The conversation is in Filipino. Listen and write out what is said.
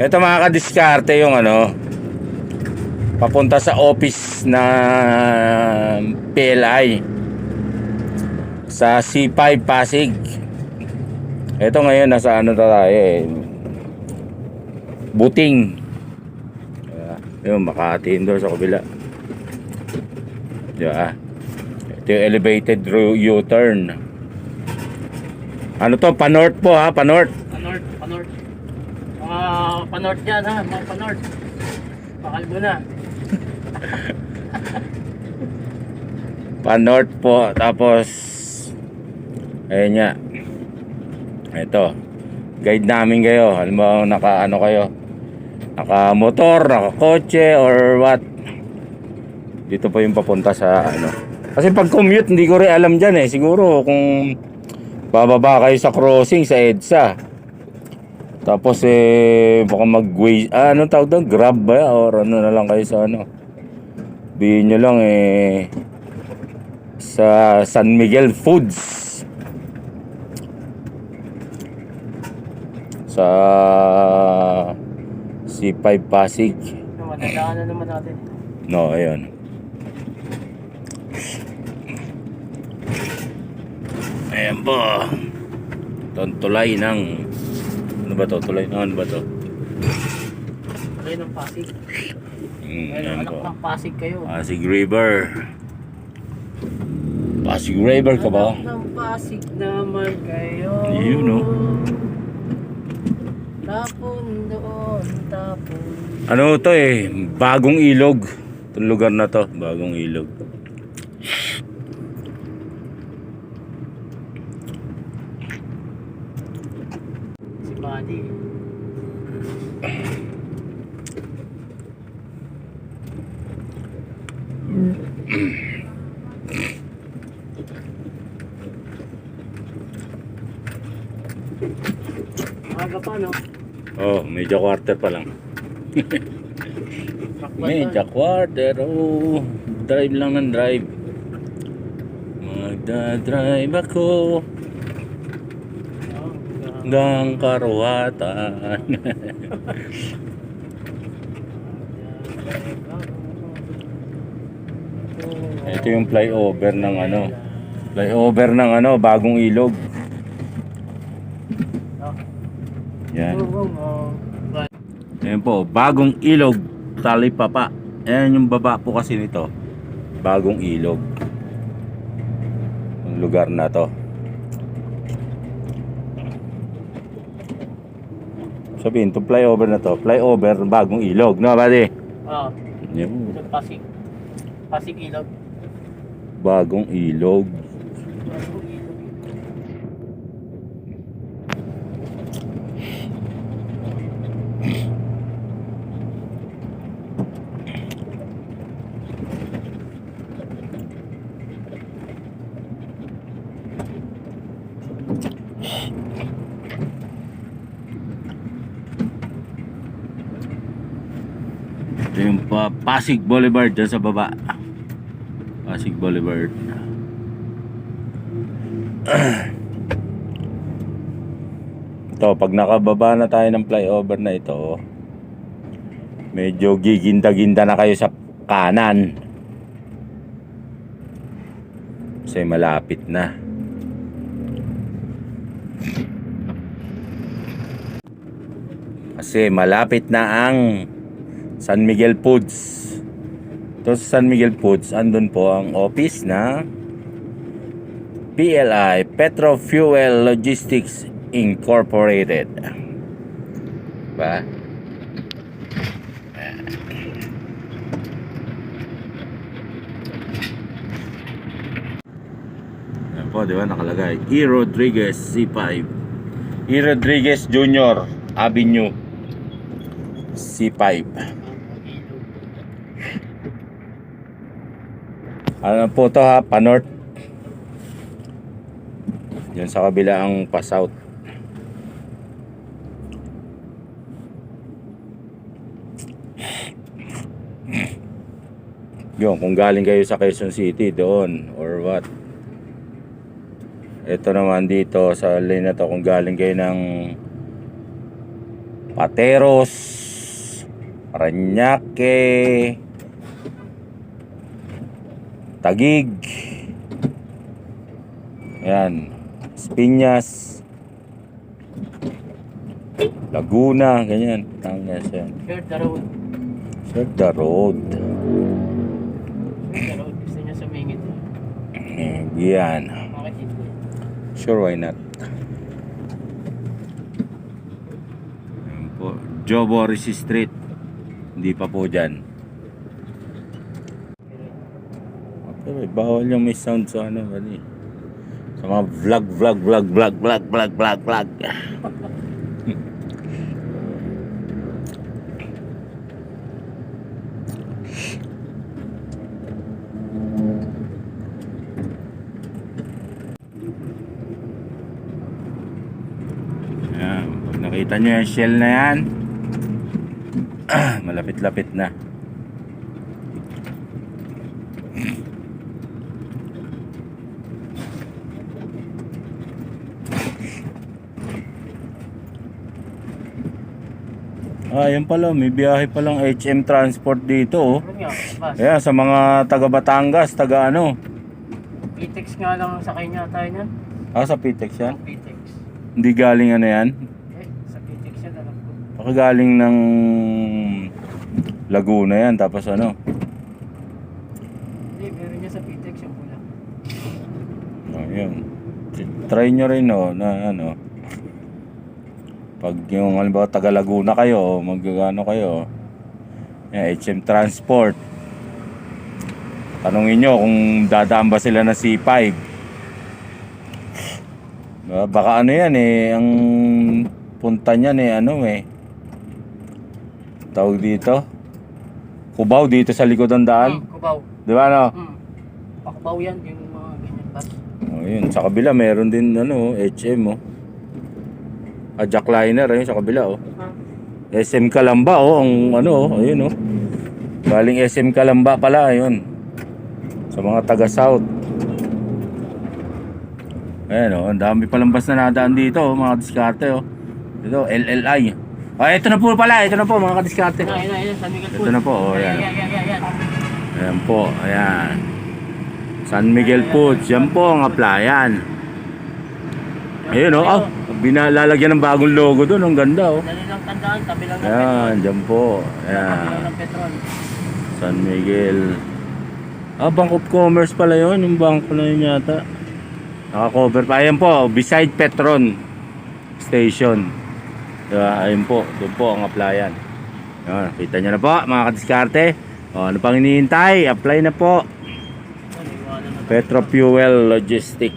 Ito mga kadiskarte yung ano, papunta sa office na PLI sa C5 Pasig. Ito ngayon nasa ano tayo eh, Buting. Yung Makati doon sa kabila. Diba? Ito yung elevated U-turn. Ano to? Pa-north po ha? Pa-north. Panort, panort. Mga panort yan ha, mga panort. Pakalbo na. Pa-north po. Tapos, ayun nga. Ito. Guide namin kayo. Halimbawa, naka ano kayo. Naka motor, naka kotse, or what. Dito po yung papunta sa ano. Kasi pag commute, hindi ko rin alam dyan eh. Siguro kung bababa kayo sa crossing sa EDSA. Tapos eh, baka mag-way, ah, ano tawag doon? Grab ba? Or ano na lang kayo sa ano? Bihin nyo lang eh, sa San Miguel Foods. Sa C5 Pasig. Matandaan na naman natin. No, ayun. Ayan po. Itong tulay ng... Ano ba to? Tulay ng ano ba to? Kayo ng Pasig. Mm, Ayun, anak po. ng Pasig kayo. Pasig River. Pasig River ka ba? Anak ng Pasig naman kayo. You know. Tapon doon, tapon. Ano to eh? Bagong ilog. Itong lugar na to. Bagong ilog. Si Buddy. Aga pa, no? Oh, medyo quarter pa lang. Medyo quarter. Oh, drive lang ng drive. Magdadrive ako hanggang karuhatan. Ito yung flyover ng ano. Flyover ng ano, bagong ilog. Yan. Ayan po, bagong ilog, talipapa. Ayan yung baba po kasi nito. Bagong ilog. Ang lugar na to. Sabihin, to flyover na to. Flyover, bagong ilog. No, buddy? Oh, Yun. sa Pasig. Pasig Ilog. Bagong ilog. Ito Pasig Boulevard dyan sa baba. Pasig Boulevard. Ito, pag nakababa na tayo ng flyover na ito, medyo giginda-ginda na kayo sa kanan. Kasi malapit na. Kasi malapit na ang San Miguel Foods. Ito sa San Miguel Foods, andun po ang office na PLI Petro Fuel Logistics Incorporated. Ba? Yan po, di ba? Nakalagay. E. Rodriguez C5. E. Rodriguez Jr. Avenue C5. Ano po to ha? Pa-north. Yan sa kabila ang pa-south. Yun, kung galing kayo sa Quezon City doon or what. Ito naman dito sa lane na to kung galing kayo ng Pateros, Paranaque, Tagig, yan, Piñas, Laguna, ganyan. Tangas yan. Share the road. Sir, the road. Share the road. Gusto niya sumingit. Eh, Yan. Bakit hindi? Sure, why not? Ayan po. Joe Boris Street. Hindi pa po dyan. Pero eh, bawal yung may sound sa ano, bali. Sa mga vlog, vlog, vlog, vlog, vlog, vlog, vlog, vlog. Nakita nyo yung shell na yan, malapit-lapit na. Ah, yan pala, may biyahe palang HM Transport dito oh. Kaya sa mga taga Batangas, taga ano? Pitex nga lang ang sakay niya tayo niyan. Ah, sa Pitex yan? Pitex. Hindi galing ano yan? Eh, sa Pitex yan alam ko. Baka galing ng Laguna yan, tapos ano? Hindi, meron niya sa Pitex yung pula. Ayun. Try nyo rin no, na ano. Pag yung halimbawa taga Laguna kayo, magano kayo, yan, HM Transport. Tanungin nyo kung dadaan ba sila ng C5. Diba? Baka ano yan eh, ang punta niyan eh, ano eh. Tawag dito. Kubaw dito sa likod ng daan. Hmm, kubaw. Di ba ano? Hmm. Pakbaw yan, yung mga ganyan bus. Oh, yun. Sa kabila, meron din ano, HM oh. Ah, jackliner ayun sa kabila oh. SM Kalamba oh, ang ano oh, ayun oh. Galing SM Kalamba pala ayun. Sa mga taga South. Ayan oh, ang dami palang bus na nadaan dito oh, mga diskarte oh. Ito, LLI. Ah, ito na po pala, ito na po mga kadiskarte. Ayun, ayun, ayun, San Miguel Ito na po, oh, Ayan, yan. ayan, ayan, ayan. Ayan po, ayan. San Miguel Foods, yan po ang applyan. Ayun oh, oh binalalagyan ng bagong logo doon, ang ganda oh. Dali lang tandaan, tabi lang ng Ayan, dyan po. petrol. Ayan, ng petrol. San Miguel. Ah, Bank of Commerce pala yun, yung bangko na yun yata. Naka-cover pa. Ayan po, beside Petron Station. Diba? Ayun po, doon po ang applyan. Ayan, kita nyo na po, mga kadiskarte. O, ano pang hinihintay? Apply na po. Ano, iwanan na. Petro Fuel Logistic.